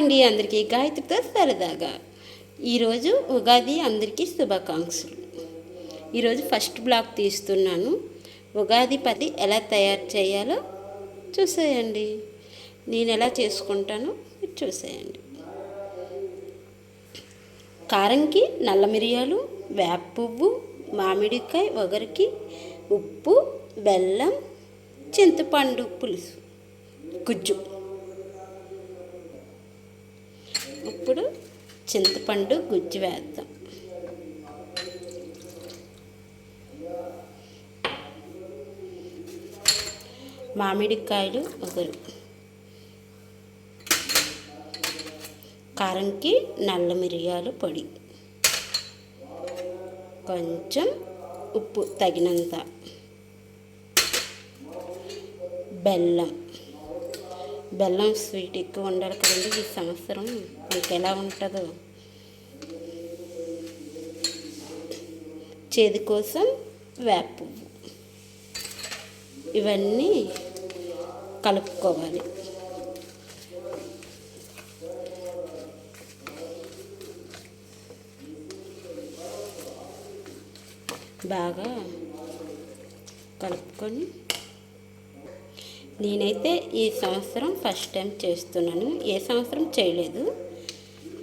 అండి అందరికీ. గాయత్రితో సరదాగా. ఈరోజు ఉగాది అందరికీ శుభాకాంక్షలు. ఈరోజు ఫస్ట్ బ్లాగ్ తీస్తున్నాను. ఉగాది పది ఎలా తయారు చేయాలో చూసేయండి. నేను ఎలా చేసుకుంటానో చూసేయండి. కారంకి నల్ల మిరియాలు వేప పువ్వు మామిడికాయ ఒగరికి ఉప్పు బెల్లం చింతపండు పులుసు. గుజ్జు. ఇప్పుడు చింతపండు గుజ్జు వేద్దాం. మామిడికాయలు ఒకరు. కారంకి నల్ల మిరియాలు పొడి. కొంచెం ఉప్పు తగినంత. బెల్లం. బెల్లం స్వీట్ ఎక్కువ ఉండాలి కదండి ఈ సంవత్సరం మీకు ఎలా ఉంటుందో. చేదు కోసం వేప పువ్వు. ఇవన్నీ కలుపుకోవాలి. బాగా కలుపుకొని నేనైతే ఈ సంవత్సరం ఫస్ట్ టైం చేస్తున్నాను. ఏ సంవత్సరం చేయలేదు.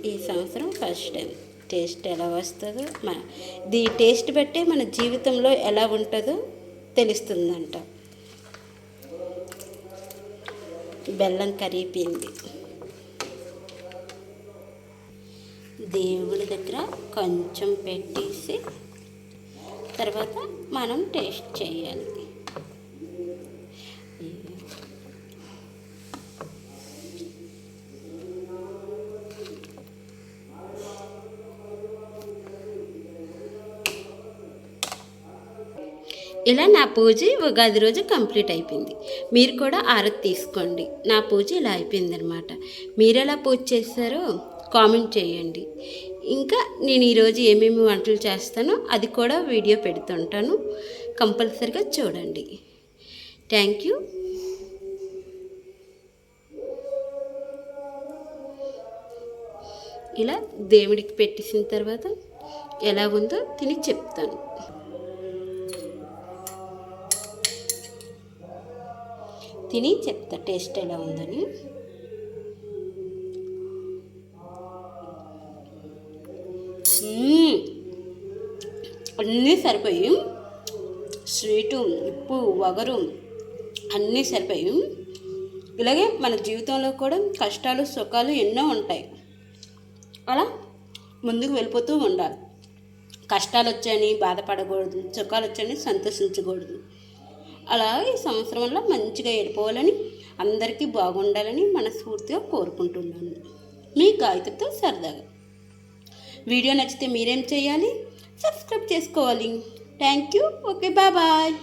ఈ సంవత్సరం ఫస్ట్ టైం. టేస్ట్ ఎలా వస్తుందో మన దీ టేస్ట్ బట్టే మన జీవితంలో ఎలా ఉంటుందో తెలుస్తుందంట. బెల్లం కరిగిపోయింది. దేవుడి దగ్గర కొంచెం పెట్టేసి తర్వాత మనం టేస్ట్ చేయాలి. ఇలా నా పూజ ఉగాది రోజు కంప్లీట్ అయిపోయింది. మీరు కూడా ఆరతి తీసుకోండి. నా పూజ ఇలా అయిపోయిందనమాట మీరు ఎలా పూజ చేస్తారో కామెంట్ చేయండి. ఇంకా నేను ఈరోజు ఏమేమి వంటలు చేస్తానో అది కూడా వీడియో పెడుతుంటాను. కంపల్సరిగా చూడండి. Thank you. ఇలా దేవుడికి పెట్టేసిన తర్వాత ఎలా ఉందో తిని చెప్తాను. తిని చెప్తా టేస్ట్ ఎలా ఉందని. అన్నీ సరిపోయి స్వీటు ఉప్పు వగరు అన్నీ సరిపోయి ఇలాగే మన జీవితంలో కూడా కష్టాలు సుఖాలు ఎన్నో ఉంటాయి. అలా ముందుకు వెళ్ళిపోతూ ఉండాలి. కష్టాలు వచ్చాయని బాధపడకూడదు సుఖాలు వచ్చాయని సంతోషించకూడదు. అలా ఈ సంవత్సరంలో మంచిగా వెళ్ళిపోవాలని అందరికీ బాగుండాలని మనస్ఫూర్తిగా కోరుకుంటున్నాను. మీ గాయత్రితో సరదాగా. వీడియో నచ్చితే మీరేం చేయాలి? సబ్స్క్రైబ్ చేసుకోవాలి. Thank you. Okay bye bye.